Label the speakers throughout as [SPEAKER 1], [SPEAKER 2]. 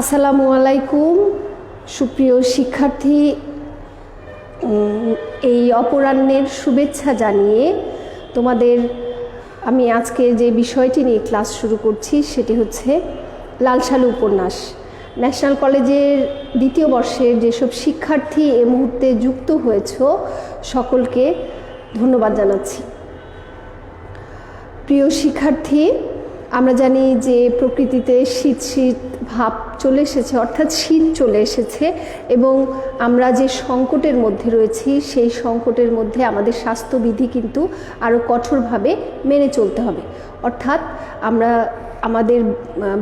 [SPEAKER 1] আসসালামু আলাইকুম। সুপ্রিয় শিক্ষার্থী এই অপরাহ্নের শুভেচ্ছা জানিয়ে তোমাদের আমি আজকে যে বিষয়টি নিয়ে ক্লাস শুরু করছি সেটি হচ্ছে লালসালু উপন্যাস। ন্যাশনাল কলেজের দ্বিতীয় বর্ষের যেসব শিক্ষার্থী এ মুহূর্তে যুক্ত হয়েছ, সকলকে ধন্যবাদ জানাচ্ছি। প্রিয় শিক্ষার্থী, আমরা জানি যে প্রকৃতিতে শীত শীত ভাব চলে এসেছে, অর্থাৎ শীত চলে এসেছে এবং আমরা যে সংকটের মধ্যে রয়েছি, সেই সংকটের মধ্যে আমাদের স্বাস্থ্যবিধি কিন্তু আরও কঠোরভাবে মেনে চলতে হবে। অর্থাৎ আমরা, আমাদের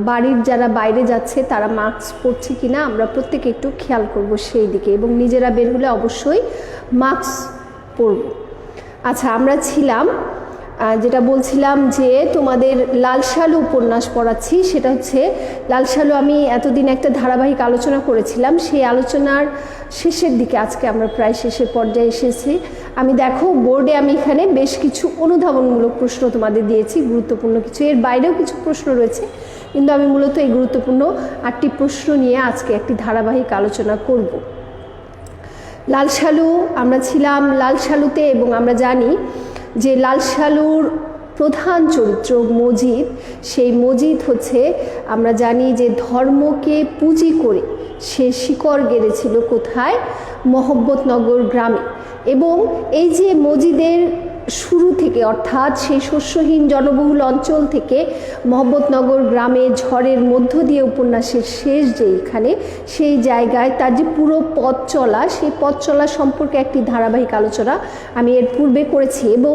[SPEAKER 1] বাড়ির যারা বাইরে যাচ্ছে, তারা মাস্ক পরছে কিনা আমরা প্রত্যেকে একটু খেয়াল করব সেই দিকে এবং নিজেরা বের হলে অবশ্যই মাস্ক পরব। আচ্ছা আমরা ছিলাম যেটা বলছিলাম যে তোমাদের লালসালু উপন্যাস পড়াচ্ছি, সেটা হচ্ছে লালসালু আমি এতদিন একটা ধারাবাহিক আলোচনা করেছিলাম, সেই আলোচনার শেষের দিকে আজকে আমরা প্রায় শেষের পর্যায়ে এসেছি। আমি দেখো, বোর্ডে আমি এখানে বেশ কিছু অনুধাবনমূলক প্রশ্ন তোমাদের দিয়েছি, গুরুত্বপূর্ণ কিছু। এর বাইরেও কিছু প্রশ্ন রয়েছে, কিন্তু আমি মূলত এই গুরুত্বপূর্ণ আটটি প্রশ্ন নিয়ে আজকে একটি ধারাবাহিক আলোচনা করব। লাল শালু, আমরা ছিলাম লাল শালুতে এবং আমরা জানি যে লালসালুর প্রধান চরিত্র মজিদ, সেই মজিদ হচ্ছে, আমরা জানি যে ধর্মকে পুঁজি করে সে শিকড় গেড়েছিল কোথায়? মহব্বতনগর গ্রামে। এবং এই যে মজিদের শুরু থেকে, অর্থাৎ সেই শস্যহীন জনবহুল অঞ্চল থেকে মহব্বতনগর গ্রামে ঝড়ের মধ্য দিয়ে উপন্যাসের শেষ যে এখানে, সেই জায়গায় তার যে পুরো পথ চলা, সেই পথ চলা সম্পর্কে একটি ধারাবাহিক আলোচনা আমি এর পূর্বে করেছি এবং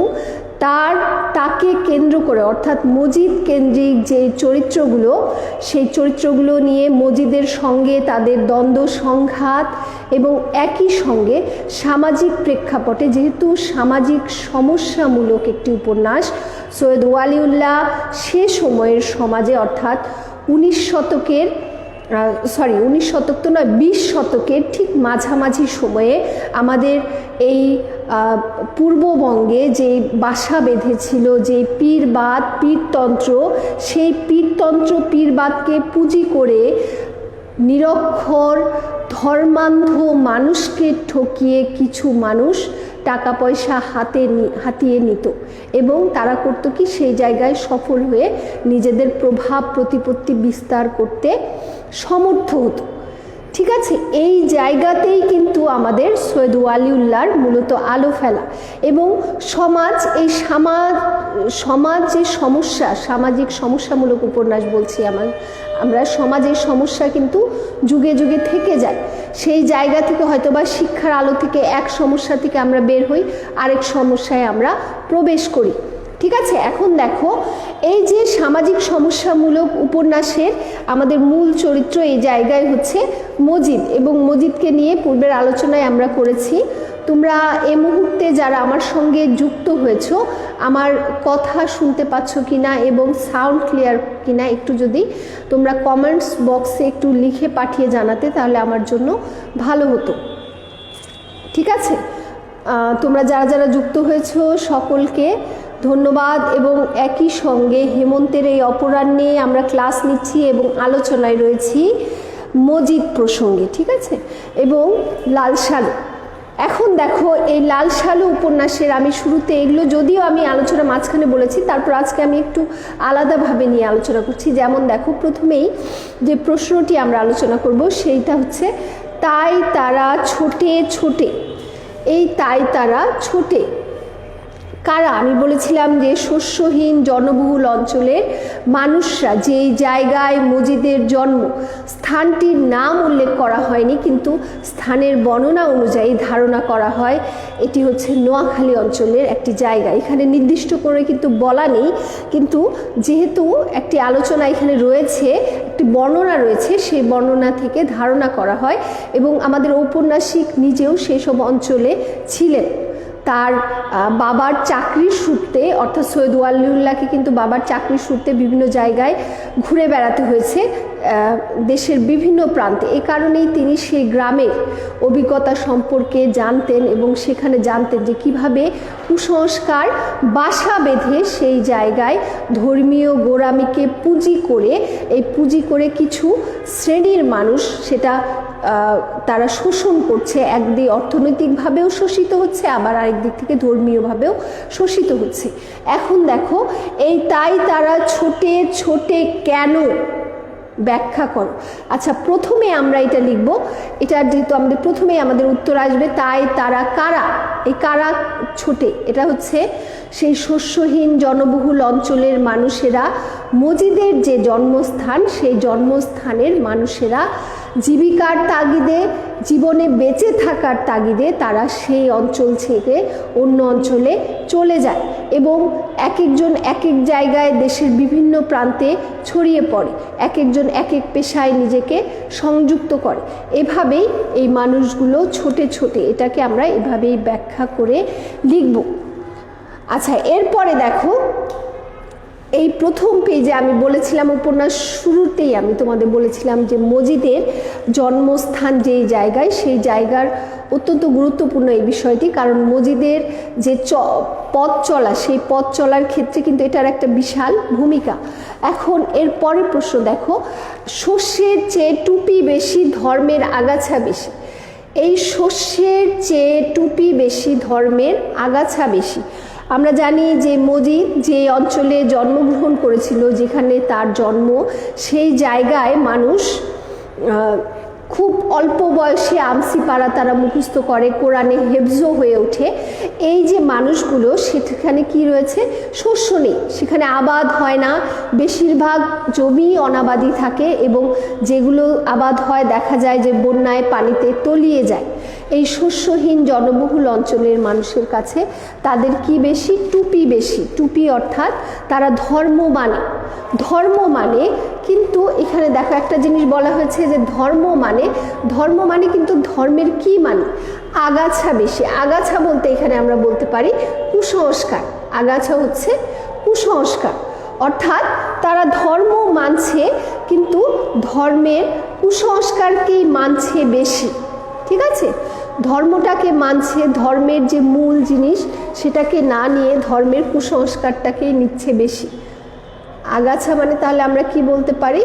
[SPEAKER 1] তার, তাকে কেন্দ্র করে, অর্থাৎ মজিদ কেন্দ্রিক যে চরিত্রগুলো, সেই চরিত্রগুলো নিয়ে মজিদের সঙ্গে তাদের দ্বন্দ্ব, সংঘাত এবং একই সঙ্গে সামাজিক প্রেক্ষাপটে যেহেতু সামাজিক সমস্যামূলক একটি উপন্যাস, সৈয়দ ওয়ালিউল্লাহ সে সময়ের সমাজে অর্থাৎ উনিশ শতকের সরি উনিশ শতক তো নয়, বিশ শতকের ঠিক মাঝামাঝি সময়ে আমাদের এই পূর্ববঙ্গে যে বাসা বেঁধেছিল, যে পীরবাদ, পীরতন্ত্র, সেই পীরতন্ত্র পীরবাদকে পুঁজি করে নিরক্ষর, ধর্মান্ধ মানুষকে ঠকিয়ে কিছু মানুষ টাকা পয়সা হাতে হাতিয়ে নিত এবং তারা করতো কি? সেই জায়গায় সফল হয়ে নিজেদের প্রভাব, প্রতিপত্তি বিস্তার করতে সমর্থ হতো। ঠিক আছে? এই জায়গাতেই কিন্তু আমাদের সৈয়দ ওয়ালিউল্লাহর মূলত আলো ফেলা এবং সমাজ, এই সমাজ সমাজ যে সমস্যা, সামাজিক সমস্যামূলক উপন্যাস বলছি আমার, আমরা সমাজের সমস্যা কিন্তু যুগে যুগে থেকে যায়। সেই জায়গা থেকে হয়তো বা শিক্ষার আলো থেকে এক সমস্যা থেকে আমরা বের হই, আরেক সমস্যায় আমরা প্রবেশ করি। ঠিক আছে? এখন দেখো, এই যে সামাজিক সমস্যামূলক উপন্যাসের আমাদের মূল চরিত্র এই জায়গায় হচ্ছে মজিদ এবং মজিদকে নিয়ে পূর্বের আলোচনায় আমরা করেছি। তোমরা এ মুহূর্তে যারা আমার সঙ্গে যুক্ত হয়েছ, আমার কথা শুনতে পাচ্ছ কিনা এবং সাউন্ড ক্লিয়ার কিনা একটু যদি তোমরা কমেন্টস বক্সে একটু লিখে পাঠিয়ে জানাতে, তাহলে আমার জন্য ভালো হতো। ঠিক আছে? তোমরা যারা যারা যুক্ত হয়েছো সকলকে ধন্যবাদ এবং একই সঙ্গে হেমন্তের এই অপরাহ্নে আমরা ক্লাস নিচ্ছি এবং আলোচনায় রয়েছি মজিদ প্রসঙ্গে, ঠিক আছে? এবং লাল শালু। এখন দেখো, এই লাল শালু উপন্যাসের আমি শুরুতে এগুলো যদিও আমি আলোচনা মাঝখানে বলেছি, তারপর আজকে আমি একটু আলাদাভাবে নিয়ে আলোচনা করছি। যেমন দেখো, প্রথমেই যে প্রশ্নটি আমরা আলোচনা করব, সেইটা হচ্ছে, তাই তারা ছোটে ছোটে। এই তাই তারা ছোটে। কারা? আমি বলেছিলাম যে শস্যহীন জনবহুল অঞ্চলের মানুষরা যেই জায়গায় মজিদের জন্ম, স্থানটির নাম উল্লেখ করা হয়নি, কিন্তু স্থানের বর্ণনা অনুযায়ী ধারণা করা হয় এটি হচ্ছে নোয়াখালী অঞ্চলের একটি জায়গা। এখানে নির্দিষ্ট করে কিন্তু বলা নেই, কিন্তু যেহেতু একটি আলোচনা এখানে রয়েছে, একটি বর্ণনা রয়েছে, সেই বর্ণনা থেকে ধারণা করা হয় এবং আমাদের ঔপন্যাসিক নিজেও সেসব অঞ্চলে ছিলেন। তার বাবার চাকরির সূত্রে, অর্থাৎ সৈয়দ ওয়ালিউল্লাহকে কিন্তু বাবার চাকরির সূত্রে বিভিন্ন জায়গায় ঘুরে বেড়াতে হয়েছে। দেশের বিভিন্ন প্রান্তে। এ কারণেই তিনি সেই গ্রামের অভিজ্ঞতা সম্পর্কে জানতেন এবং সেখানে জানতেন যে কীভাবে কুসংস্কার বাসা বেঁধে সেই জায়গায় ধর্মীয় গোড়ামিকে পুঁজি করে, এই পুঁজি করে কিছু শ্রেণির মানুষ সেটা তারা শোষণ করছে। একদিক অর্থনৈতিকভাবেও শোষিত হচ্ছে, আবার আরেক দিক থেকে ধর্মীয়ভাবেও শোষিত হচ্ছে। এখন দেখো, এই তাই তারা ছোটে ছোটে কেন ব্যাখ্যা করো। আচ্ছা প্রথমে আমরা এটা লিখব। এটা যেহেতু আমাদের প্রথমেই আমাদের উত্তর আসবে, তাই তারা কারা? এই কারা ছোটে? এটা হচ্ছে সেই শস্যহীন জনবহুল অঞ্চলের মানুষেরা, মজিদের যে জন্মস্থান, সেই জন্মস্থানের মানুষেরা জীবিকার তাগিদে, জীবনে বেঁচে থাকার তাগিদে তারা সেই অঞ্চল থেকে অন্য অঞ্চলে চলে যায় এবং এক একজন এক এক জায়গায় দেশের বিভিন্ন প্রান্তে ছড়িয়ে পড়ে। এক একজন এক এক পেশায় নিজেকে সংযুক্ত করে। এভাবেই এই মানুষগুলো ছোটে ছোটে, এটাকে আমরা এভাবেই ব্যাখ্যা করে লিখব। আচ্ছা এরপরে দেখো এই প্রথম পেজে আমি বলেছিলাম, উপন্যাস শুরুতেই আমি তোমাদের বলেছিলাম যে মজিদের জন্মস্থান যেই জায়গায়, সেই জায়গার অত্যন্ত গুরুত্বপূর্ণ এই বিষয়টি। কারণ মজিদের যে চ, পথ চলা, সেই পথ চলার ক্ষেত্রে কিন্তু এটার একটা বিশাল ভূমিকা। এখন এর পরের প্রশ্ন দেখো শস্যের চেয়ে টুপি বেশি ধর্মের আগাছা বেশি। এই শস্যের চেয়ে টুপি বেশি ধর্মের আগাছা বেশি। আমরা জানি যে মজিদ যে অঞ্চলে জন্মগ্রহণ করেছিল যেখানে তার জন্ম সেই জায়গায় মানুষ খুব অল্প বয়সে আমসি পাড়া তারা মুখস্থ করে, কোরআনে হেফজো হয়ে ওঠে। এই যে মানুষগুলো, সেখানে কি রয়েছে? শস্য নেই। সেখানে আবাদ হয় না। বেশিরভাগ জমি অনাবাদি থাকে এবং যেগুলো আবাদ হয়, দেখা যায় যে বন্যায় পানিতে তলিয়ে যায়। এই শস্যহীন জনবহুল অঞ্চলের মানুষের কাছে তাদের কি বেশি? টুপি বেশি। টুপি অর্থাৎ তারা ধর্ম মানে। ধর্ম মানে কিন্তু এখানে দেখো একটা জিনিস বলা হয়েছে যে ধর্ম মানে ধর্ম মানে কিন্তু ধর্মের কি মানে? আগাছা বেশি। আগাছা বলতে এখানে আমরা বলতে পারি কুসংস্কার। আগাছা হচ্ছে কুসংস্কার। অর্থাৎ তারা ধর্ম মানছে, কিন্তু ধর্মের কুসংস্কারকেই মানছে বেশি। ঠিক আছে? ধর্মটাকে মানছে, ধর্মের যে মূল জিনিস, সেটাকে না নিয়ে ধর্মের কুসংস্কারটাকেই নিচ্ছে বেশি। আগাছা মানে তাহলে আমরা কি বলতে পারি?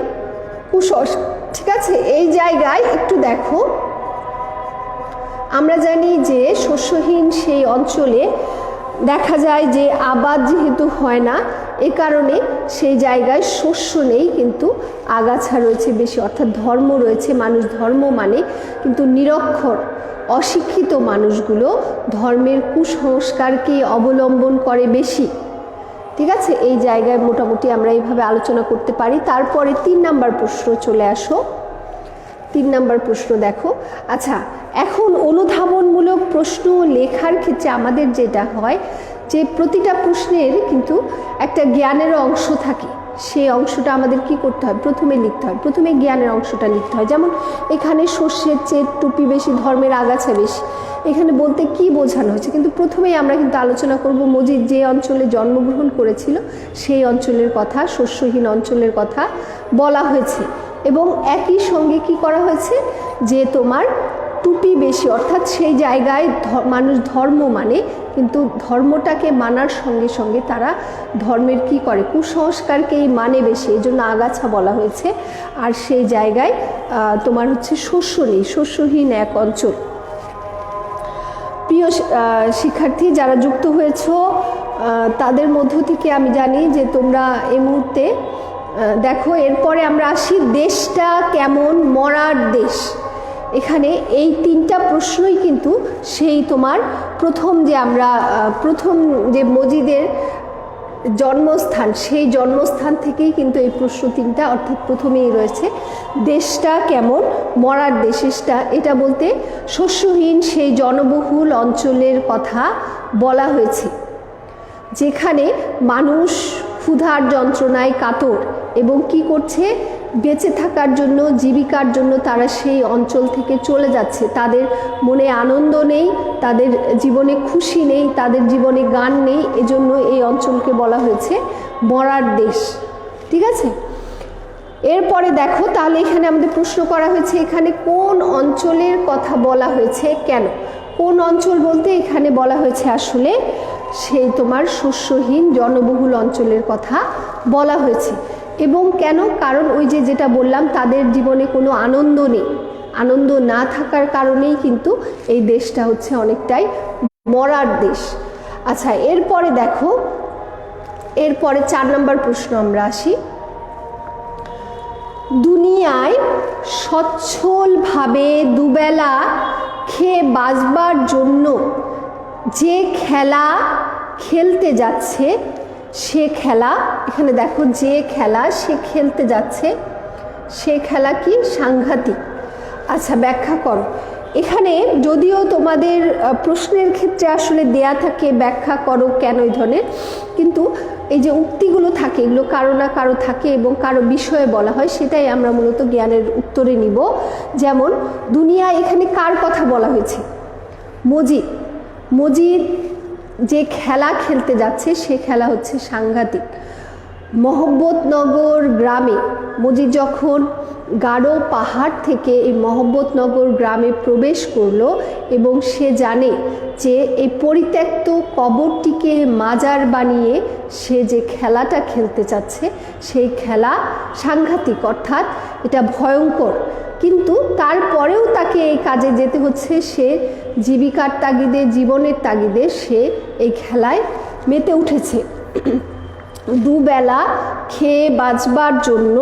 [SPEAKER 1] কুসংস্কার ঠিক আছে? এই জায়গায় একটু দেখো। আমরা জানি যে শস্যহীন সেই অঞ্চলে দেখা যায় যে আবাদ যেহেতু হয় না, এ কারণে সেই জায়গায় শস্য নেই, কিন্তু আগাছা রয়েছে বেশি, অর্থাৎ ধর্ম রয়েছে, মানুষ ধর্ম মানে কিন্তু নিরক্ষর, অশিক্ষিত মানুষগুলো ধর্মের কুসংস্কারকে অবলম্বন করে বেশি। ঠিক আছে? এই জায়গায় মোটামুটি আমরা এইভাবে আলোচনা করতে পারি। তারপরে তিন নাম্বার প্রশ্ন চলে আসো। তিন নাম্বার প্রশ্ন দেখো। আচ্ছা এখন অনুধাবনমূলক প্রশ্ন লেখার ক্ষেত্রে আমাদের যেটা হয়, যে প্রতিটা প্রশ্নের কিন্তু একটা জ্ঞানের অংশ থাকে। সেই অংশটা আমাদের কি করতে হয়? প্রথমে লিখতে হয়। প্রথমে জ্ঞানের অংশটা লিখতে হয়। যেমন এখানে শস্যের চেয়ে টুপি বেশি, ধর্মের আগাছা বেশি। এখানে বলতে কি বোঝানো হয়েছে? কিন্তু প্রথমেই আমরা কিন্তু আলোচনা করব মজিদ যে অঞ্চলে জন্মগ্রহণ করেছিল, সেই অঞ্চলের কথা, শস্যহীন অঞ্চলের কথা বলা হয়েছে। এবং একই সঙ্গে কি করা হয়েছে? যে তোমার টুপি বেশি, অর্থাৎ সেই জায়গায় মানুষ ধর্ম মানে কিন্তু ধর্মটাকে মানার সঙ্গে সঙ্গে তারা ধর্মের কি করে? কুসংস্কারকেই মানে বেশি, এই জন্য আগাছা বলা হয়েছে। আর সেই জায়গায় তোমার হচ্ছে শস্য নেই, শস্যহীন এক অঞ্চল। প্রিয় শিক্ষার্থী যারা যুক্ত হয়েছ তাদের মধ্য থেকে আমি জানি যে তোমরা এই মুহূর্তে দেখো, এরপরে আমরা আসি, দেশটা কেমন? মরার দেশ। এখানে এই তিনটা প্রশ্নই কিন্তু সেই তোমার প্রথম যে আমরা প্রথম যে মজিদের জন্মস্থান, সেই জন্মস্থান থেকেই কিন্তু এই প্রশ্ন তিনটা, অর্থাৎ প্রথমেই রয়েছে, দেশটা কেমন, মরার দেশেসটা এটা বলতে শস্যহীন সেই জনবহুল অঞ্চলের কথা বলা হয়েছে, যেখানে মানুষ ক্ষুধার যন্ত্রণায় কাতর এবং কি করছে? বেঁচে থাকার জন্য, জীবিকার জন্য তারা সেই অঞ্চল থেকে চলে যাচ্ছে। তাদের মনে আনন্দ নেই, তাদের জীবনে খুশি নেই, তাদের জীবনে গান নেই, এজন্য এই অঞ্চলকে বলা হয়েছে মরার দেশ। ঠিক আছে? এরপরে দেখো, তাহলে এখানে আমাদের প্রশ্ন করা হয়েছে, এখানে কোন অঞ্চলের কথা বলা হয়েছে, কেন? কোন অঞ্চল বলতে এখানে বলা হয়েছে আসলে সেই তোমার শস্যহীন, জনবহুল অঞ্চলের কথা বলা হয়েছে। এবং কেন? কারণ ওই যে যেটা বললাম, তাদের জীবনে কোনো আনন্দ নেই। আনন্দ না থাকার কারণেই কিন্তু এই দেশটা হচ্ছে অনেকটাই মরার দেশ। আচ্ছা এরপরে দেখো, এরপরে চার নম্বর প্রশ্ন আমরা আসি। দুনিয়ায় সচ্ছলভাবে দুবেলা খেয়ে বাঁচবার জন্য যে খেলা খেলতে যাচ্ছে সে খেলা, এখানে দেখো যে খেলা সে খেলতে যাচ্ছে, সে খেলা কি সাংঘাতিক। আচ্ছা ব্যাখ্যা করো। এখানে যদিও তোমাদের প্রশ্নের ক্ষেত্রে আসলে দেয়া থাকে ব্যাখ্যা করো কেন এই ধরনের, কিন্তু এই যে উক্তিগুলো থাকে, এগুলো কারও না কারও থাকে এবং কারও বিষয়ে বলা হয়, সেটাই আমরা মূলত জ্ঞানের উত্তরে নিব। যেমন, দুনিয়া এখানে কার কথা বলা হয়েছে? মজিদ। মজিদ যে খেলা খেলতে যাচ্ছে, সে খেলা হচ্ছে সাংঘাতিক। মহব্বতনগর গ্রামে মজিদ যখন গাঢ় পাহাড় থেকে এই মহব্বতনগর গ্রামে প্রবেশ করল এবং সে জানে যে এই পরিত্যক্ত কবরটিকে মাজার বানিয়ে সে যে খেলাটা খেলতে চাচ্ছে, সেই খেলা সাংঘাতিক, অর্থাৎ এটা ভয়ঙ্কর। কিন্তু তারপরেও তাকে এই কাজে যেতে হচ্ছে সে জীবিকার তাগিদে, জীবনের তাগিদে সে এই খেলায় মেতে উঠেছে দুবেলা খেয়ে বাঁচবার জন্য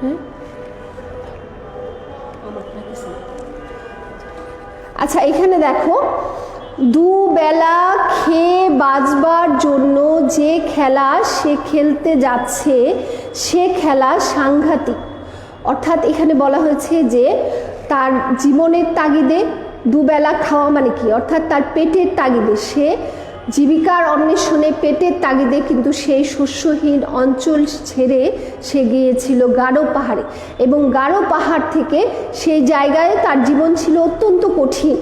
[SPEAKER 1] হ্যাঁ? আচ্ছা এখানে দেখো দুবেলা খেয়ে বাঁচবার জন্য যে খেলা সে খেলতে যাচ্ছে, সে খেলা সাংঘাতিক। অর্থাৎ এখানে বলা হয়েছে যে তার জীবনের তাগিদে দুবেলা খাওয়া মানে কি? অর্থাৎ তার পেটের তাগিদে। সে জীবিকার অন্বেষণে পেটের তাগিদে কিন্তু সেই শস্যহীন অঞ্চল ছেড়ে সে গিয়েছিল গাঢ় পাহাড়ে। এবং গাঢ় পাহাড় থেকে সেই জায়গায় তার জীবন ছিল অত্যন্ত কঠিন।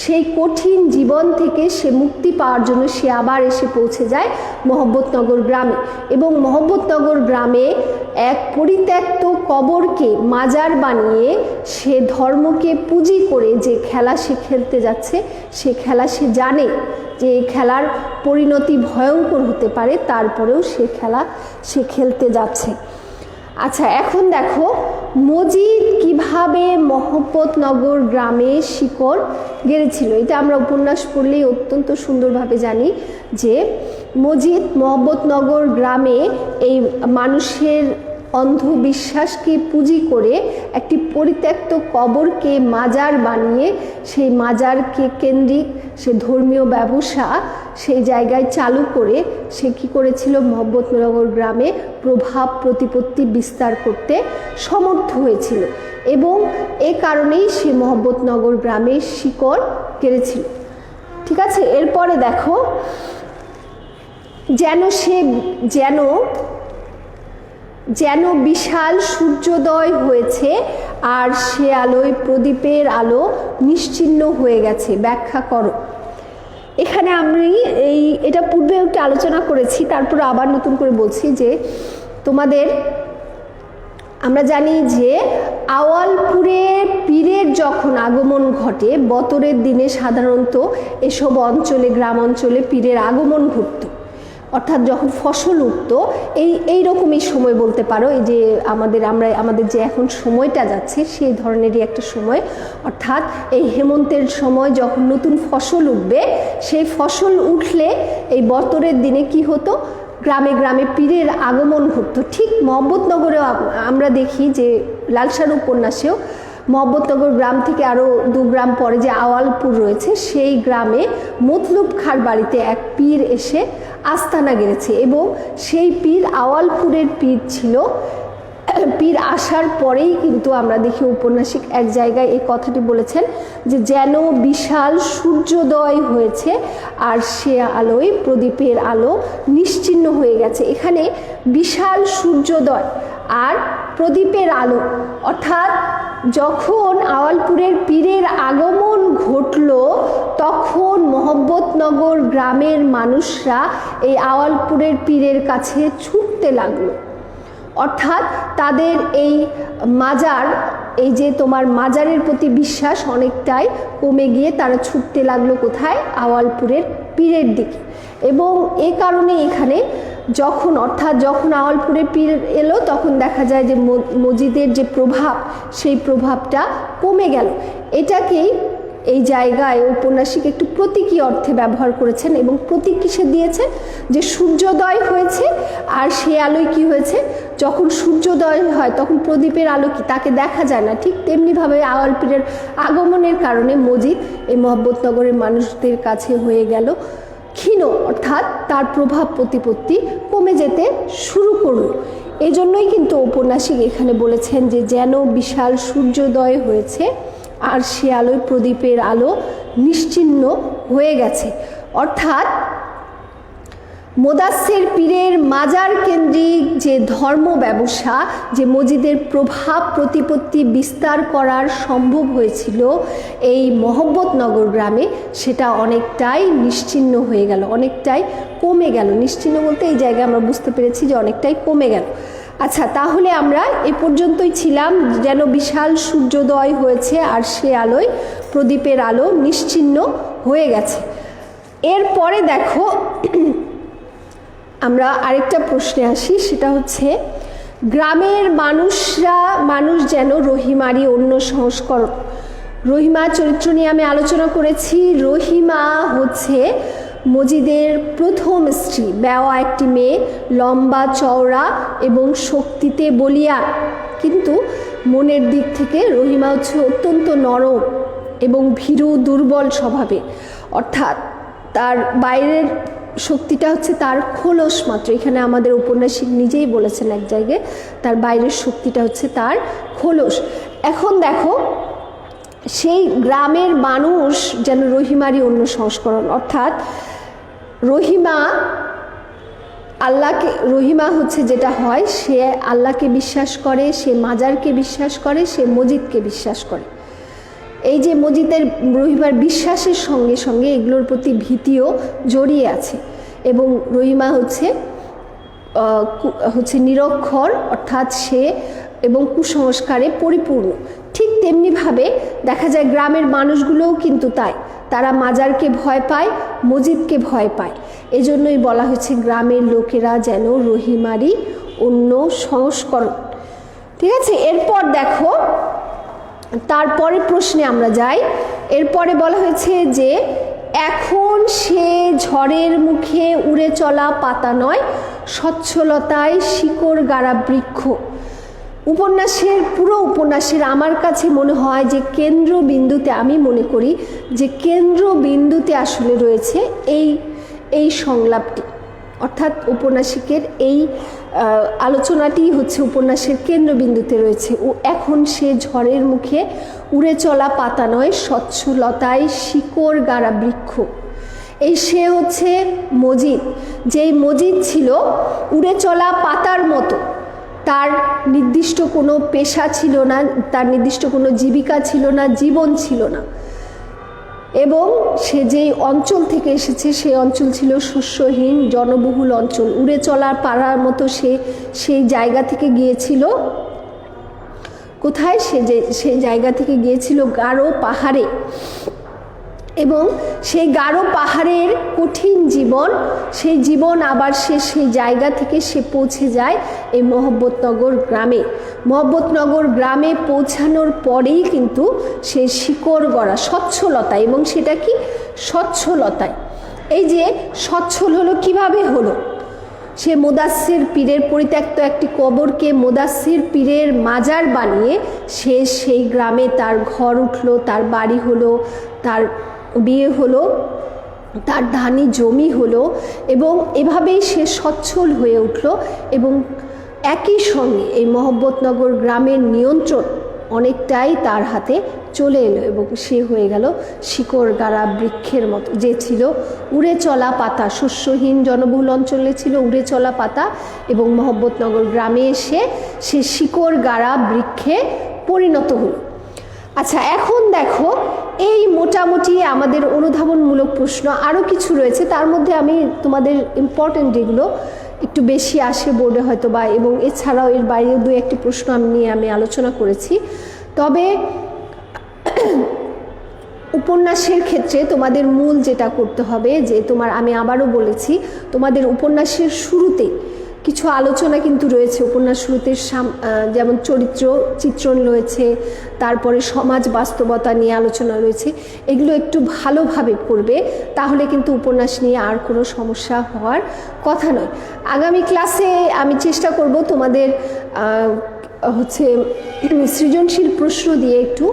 [SPEAKER 1] সেই কঠিন জীবন থেকে সে মুক্তি পাওয়ার জন্য সে আবার এসে পৌঁছে যায় মহব্বতনগর গ্রামে। এবং মহব্বতনগর গ্রামে এক পরিত্যক্ত কবরকে মাজার বানিয়ে সে ধর্মকে পুঁজি করে যে খেলা সে খেলতে যাচ্ছে, সে খেলা সে জানে যে এই খেলার পরিণতি ভয়ঙ্কর হতে পারে, তারপরেও সে খেলা সে খেলতে যাচ্ছে। আচ্ছা এখন দেখো, মজিদ কীভাবে মহব্বতনগর গ্রামে শিকড় গেড়েছিল? এটা আমরা উপন্যাস পড়লেই অত্যন্ত সুন্দরভাবে জানি যে মজিদ মহব্বতনগর গ্রামে এই মানুষের অন্ধবিশ্বাসকে পুঁজি করে একটি পরিত্যক্ত কবরকে মাজার বানিয়ে, সেই মাজারকে কেন্দ্রিক, সে ধর্মীয় ব্যবসা সেই জায়গায় চালু করে, সে কী করেছিল? মহব্বতনগর গ্রামে প্রভাব প্রতিপত্তি বিস্তার করতে সমর্থ হয়েছিল এবং এ কারণেই সে মহব্বতনগর গ্রামে শিকড় কেড়েছিল। ঠিক আছে? এরপরে দেখো, যেন সে, যেন যেন বিশাল সূর্যোদয় হয়েছে আর সে আলোয় প্রদীপের আলো নিশ্চিহ্ন হয়ে গেছে। ব্যাখ্যা করো। এখানে আমি এই, এটা পূর্বে একটু আলোচনা করেছি, তারপর আবার নতুন করে বলছি যে তোমাদের, আমরা জানি যে আওয়ালপুরে পীরের যখন আগমন ঘটে, বতরের দিনে সাধারণত এসব অঞ্চলে গ্রাম অঞ্চলে পীরের আগমন ঘটতো। অর্থাৎ যখন ফসল উঠতো, এই এই রকমই সময় বলতে পারো, এই যে আমাদের, আমরা, আমাদের যে এখন সময়টা যাচ্ছে, সেই ধরনেরই একটা সময়। অর্থাৎ এই হেমন্তের সময় যখন নতুন ফসল উঠবে, সেই ফসল উঠলে এই বতরের দিনে কি হতো? গ্রামে গ্রামে পীরের আগমন ঘটতো ঠিক মহব্বতনগরেও আম- আমরা দেখি যে লালসার উপন্যাসেও মহব্বতনগর গ্রাম থেকে আরও দু গ্রাম পরে যে আওয়ালপুর রয়েছে, সেই গ্রামে মতলুব খার বাড়িতে এক পীর এসে আস্তানা গেড়েছে এবং সেই পীর আওয়ালপুরের পীর ছিল। পীর আসার পরেই কিন্তু আমরা দেখি উপন্যাসিক এক জায়গায় এই কথাটি বলেছেন যে যেন বিশাল সূর্যোদয় হয়েছে আর সে আলোয়, প্রদীপের আলো নিশ্চিহ্ন হয়ে গেছে। এখানে বিশাল সূর্যোদয় আর প্রদীপের আলো। অর্থাৎ যখন আওয়ালপুরের পীরের আগমন ঘটলো, তখন মোহব্বতনগর গ্রামের মানুষরা এই আওয়ালপুরের পীরের কাছে ছুটতে লাগল। অর্থাৎ তাদের এই মাজার, এই যে তোমার মাজারের প্রতি বিশ্বাস অনেকটাই কমে গিয়ে তারা ছুটতে লাগল কোথায়? আওয়ালপুরের পীরের দিকে। এবং এ কারণে এখানে যখন, অর্থাৎ যখন আওয়ালপুরে পীর এলো, তখন দেখা যায় যে মসজিদের যে প্রভাব, সেই প্রভাবটা কমে গেল। এটাকেই এই জায়গায় ঔপন্যাসিক একটু প্রতীকী অর্থে ব্যবহার করেছেন এবং প্রতীক কিসে দিয়েছেন? যে সূর্যোদয় হয়েছে আর সে আলোয় কি হয়েছে? যখন সূর্যোদয় হয়, তখন প্রদীপের আলো কি? তাকে দেখা যায় না। ঠিক তেমনিভাবে আওয়ালপীরের আগমনের কারণে মজিদ এই মহব্বতনগরের মানুষদের কাছে হয়ে গেল ক্ষীণ, অর্থাৎ তার প্রভাব প্রতিপত্তি কমে যেতে শুরু করল। এজন্যই কিন্তু ঔপন্যাসিক এখানে বলেছেন যে যেন বিশাল সূর্যোদয় হয়েছে আর সে আলোয় প্রদীপের আলো নিশ্চিহ্ন হয়ে গেছে। অর্থাৎ মোদাসের পীরের মাজার কেন্দ্রিক যে ধর্ম ব্যবসা, যে মসজিদের প্রভাব প্রতিপত্তি বিস্তার করার সম্ভব হয়েছিল এই মহব্বতনগর গ্রামে, সেটা অনেকটাই নিশ্চিহ্ন হয়ে গেল, অনেকটাই কমে গেল। নিশ্চিহ্ন বলতে এই জায়গায় আমরা বুঝতে পেরেছি যে অনেকটাই কমে গেল। আচ্ছা তাহলে আমরা এ পর্যন্তই ছিলাম। যেন বিশাল সূর্যোদয় হয়েছে আর সে আলোয় প্রদীপের আলো নিশ্চিহ্ন হয়ে গেছে। এরপরে দেখো আমরা আরেকটা প্রশ্নে আসি, সেটা হচ্ছে, গ্রামের মানুষরা, মানুষ যেন রহিমারই অন্য সংস্করণ। রহিমা চরিত্র নিয়ে আমি আলোচনা করেছি। রহিমা হচ্ছে মজিদের প্রথম স্ত্রী, বেওয়া একটি মেয়ে, লম্বা চওড়া এবং শক্তিতে বলিয়া কিন্তু মনের দিক থেকে রহিমা হচ্ছে অত্যন্ত নরম এবং ভীরু, দুর্বল স্বভাবে অর্থাৎ তার বাইরের শক্তিটা হচ্ছে তার খোলস মাত্র। এখানে আমাদের উপন্যাসিক নিজেই বলেছেন এক জায়গায়, তার বাইরের শক্তিটা হচ্ছে তার খোলস। এখন দেখো, সেই গ্রামের মানুষ যেন রহিমারই অন্য সংস্করণ। অর্থাৎ রহিমা, আল্লাহকে, রহিমা হচ্ছে যেটা হয়, সে আল্লাহকে বিশ্বাস করে, সে মাজারকে বিশ্বাস করে, সে মজিদকে বিশ্বাস করে। এই যে মজিদের রহিমার বিশ্বাসের সঙ্গে সঙ্গে এগুলোর প্রতি ভীতিও জড়িয়ে আছে। এবং রহিমা হচ্ছে হচ্ছে নিরক্ষর, অর্থাৎ সে এবং কুসংস্কারে পরিপূর্ণ। ঠিক তেমনিভাবে দেখা যায় গ্রামের মানুষগুলোও কিন্তু তাই। তারা মাজারকে ভয় পায়, মজিদকে ভয় পায়। এজন্যই বলা হয়েছে গ্রামের লোকেরা যেন রহিমারই অন্য সংস্করণ। ঠিক আছে? এরপর দেখো তারপরে প্রশ্নে আমরা যাই। এরপরে বলা হয়েছে যে, এখন সে ঝড়ের মুখে উড়ে চলা পাতা নয়, স্বচ্ছলতায় শিকড় গাড়া বৃক্ষ। উপন্যাসের, পুরো উপন্যাসের আমার কাছে মনে হয় যে কেন্দ্রবিন্দুতে, আমি মনে করি যে কেন্দ্রবিন্দুতে আসলে রয়েছে এই এই সংলাপটি। অর্থাৎ উপন্যাসিকের এই আলোচনাটি হচ্ছে উপন্যাসের কেন্দ্রবিন্দুতে রয়েছে। ও এখন সে ঝড়ের মুখে উড়ে চলা পাতা নয়, স্বচ্ছলতায় শিকড় গাড়া বৃক্ষ। এই সে হচ্ছে মজিদ। যেই মজিদ ছিল উড়ে চলা পাতার মতো। তার নির্দিষ্ট কোনো পেশা ছিল না, তার নির্দিষ্ট কোনো জীবিকা ছিল না, জীবন ছিল না। এবং সে যেই অঞ্চল থেকে এসেছে, সেই অঞ্চল ছিল শস্যহীন, জনবহুল অঞ্চল। উড়ে চলার পাড়ার মতো সে সেই জায়গা থেকে গিয়েছিল। কোথায় সে যে, সেই জায়গা থেকে গিয়েছিল? গাঢ় পাহাড়ে। এবং সেই গাঢ় পাহাড়ের কঠিন জীবন সেই জীবন আবার সে সেই জায়গা থেকে সে পৌঁছে যায় এই মহব্বতনগর গ্রামে। মহব্বতনগর গ্রামে পৌঁছানোর পরেই কিন্তু সে শিকড় গড়া স্বচ্ছলতা এবং সেটা কি? স্বচ্ছলতায়। এই যে সচ্ছল হলো কীভাবে হলো? সে মোদাসির পীরের পরিত্যক্ত একটি কবরকে মোদাসির পীরের মাজার বানিয়ে সে সেই গ্রামে তার ঘর উঠল, তার বাড়ি হলো, তার বিয়ে হলো, তার ধানি জমি হলো এবং এভাবেই সে সচ্ছল হয়ে উঠল এবং একই সঙ্গে এই মহব্বতনগর গ্রামের নিয়ন্ত্রণ অনেকটাই তার হাতে চলে এলো এবং সে হয়ে গেল শিকড় গাড়া বৃক্ষের মতো। যে ছিল উড়ে চলা পাতা, শস্যহীন জনবহুল অঞ্চলে ছিল উড়ে চলা পাতা এবং মহব্বতনগর গ্রামে এসে সে শিকড় গাড়া বৃক্ষে পরিণত হলো। আচ্ছা এখন দেখো, এই মোটামুটি আমাদের অনুধাবনমূলক প্রশ্ন আরও কিছু রয়েছে। তার মধ্যে আমি তোমাদের ইম্পর্টেন্ট যেগুলো একটু বেশি আসে বোর্ডে হয়তো বা, এবং এছাড়াও এর বাইরেও দু একটি প্রশ্ন আমি নিয়ে আমি আলোচনা করেছি। তবে উপন্যাসের ক্ষেত্রে তোমাদের মূল যেটা করতে হবে, যে তোমার আমি আবারও বলেছি, তোমাদের উপন্যাসের শুরুতে কিছু আলোচনা কিন্তু রয়েছে, উপন্যাস শুরুতে যেমন চরিত্র, চিত্রণ রয়েছে, তারপরে সমাজ বাস্তবতা নিয়ে আলোচনা রয়েছে, এগুলো একটু ভালোভাবে পড়বে, তাহলে কিন্তু উপন্যাস নিয়ে আর কোনো সমস্যা হওয়ার কথা নয়। আগামী ক্লাসে আমি চেষ্টা করব তোমাদের হচ্ছে সৃজনশীল প্রশ্ন দিয়ে একটু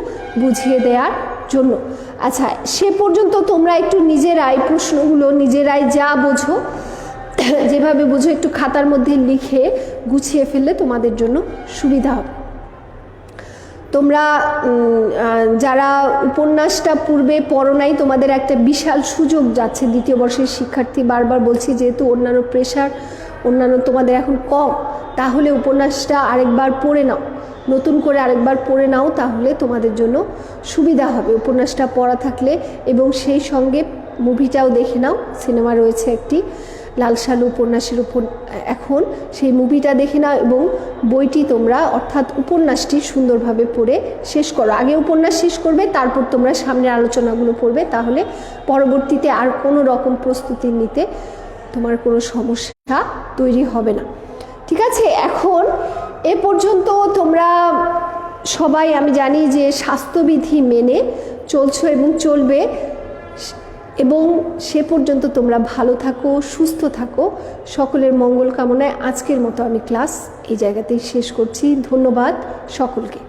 [SPEAKER 1] বুঝিয়ে দেওয়ার জন্য। আচ্ছা সে পর্যন্ত তোমরা একটু নিজেরাই প্রশ্নগুলো, নিজেরাই যা বোঝো যেভাবে বুঝো, একটু খাতার মধ্যে লিখে গুছিয়ে ফেললে তোমাদের জন্য সুবিধা হবে। তোমরা যারা উপন্যাসটা পূর্বে পড়ো নাই, তোমাদের একটা বিশাল সুযোগ যাচ্ছে। দ্বিতীয় বর্ষের শিক্ষার্থী বারবার বলছি, যেহেতু অন্যান্য প্রেশার অন্যান্য তোমাদের এখন কম, তাহলে উপন্যাসটা আরেকবার পড়ে নাও। নতুন করে আরেকবার পড়ে নাও, তাহলে তোমাদের জন্য সুবিধা হবে। উপন্যাসটা পড়া থাকলে এবং সেই সঙ্গে মুভিটাও দেখে নাও। সিনেমা রয়েছে একটি লাল সালু উপন্যাসের উপর, এখন সেই মুভিটা দেখে নাও এবং বইটি তোমরা অর্থাৎ উপন্যাসটি সুন্দরভাবে পড়ে শেষ করো। আগে উপন্যাস শেষ করবে, তারপর তোমরা সামনের আলোচনাগুলো পড়বে, তাহলে পরবর্তীতে আর কোনো রকম প্রস্তুতি নিতে তোমার কোনো সমস্যা তৈরি হবে না। ঠিক আছে, এখন এ পর্যন্ত তোমরা সবাই আমি জানি যে স্বাস্থ্যবিধি মেনে চলছো এবং চলবে। এবং সে পর্যন্ত তোমরা ভালো থাকো, সুস্থ থাকো। সকলের মঙ্গল কামনায় আজকের মতো আমি ক্লাস এই জায়গাতেই শেষ করছি। ধন্যবাদ সকলকে।